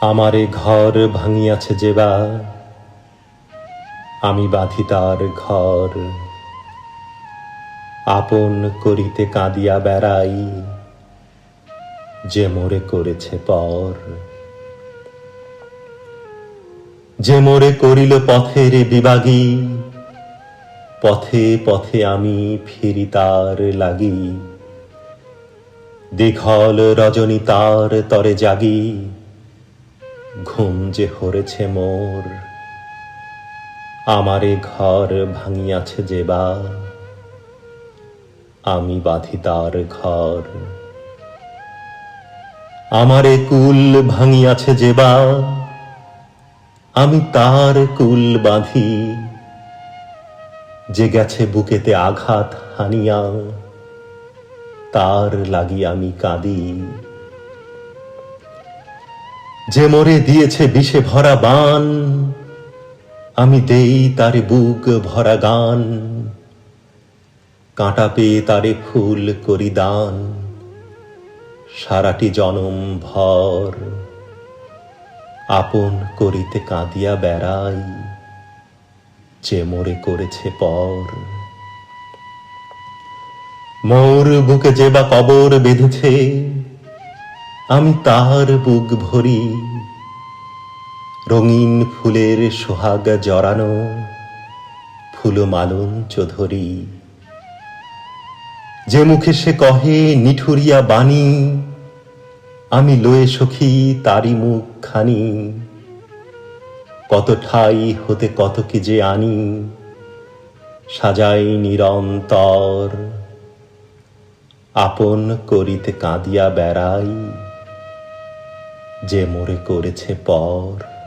আমারে ঘর ভাঙিয়াছে যেবা আমি বাঁধি তার ঘর। আপন করিতে কাঁদিয়া বেড়াই, যে মোরে করেছে পর। যে মোরে করিল পথের বিবাগী পথে পথে আমি ফিরি তার লাগি। দীঘল রজনী তার তরে জাগি। ঘুম যে হরেছে মোর, আমারে ঘর ভাঙিয়াছে যেবা আমি বাঁধি তার ঘর, আমারে কুল ভাঙিয়াছে যেবা আমি তার কুল বাঁধি, যে গেছে বুকেতে আঘাত হানিয়া। তার লাগি আমি কাঁদি যে মরে দিয়েছে বিষে ভরা বান, আমি দেই তারে বুক ভরা গান। কাঁটা পেয়ে তারে ফুল করি দান। সারাটি জনম ভর আপন করিতে কাঁদিয়া বেড়াই, যে মোরে করেছে পর। মোর বুকে যে বা কবর বেঁধেছে আমি তার বুক ভরি, রঙিন ফুলের সোহাগ জড়ানো, ফুল মালঞ্চ ধরি। যে মুখে সে কহে, নিঠুরিয়া বাণী, আমি লয়ে সখী তারি মুখ খানি কত ঠাই হতে কত কি যে আনি, সাজাই নিরন্তর। আপন করিতে কাঁদিয়া বেড়াই যে মোরে করেছে পর।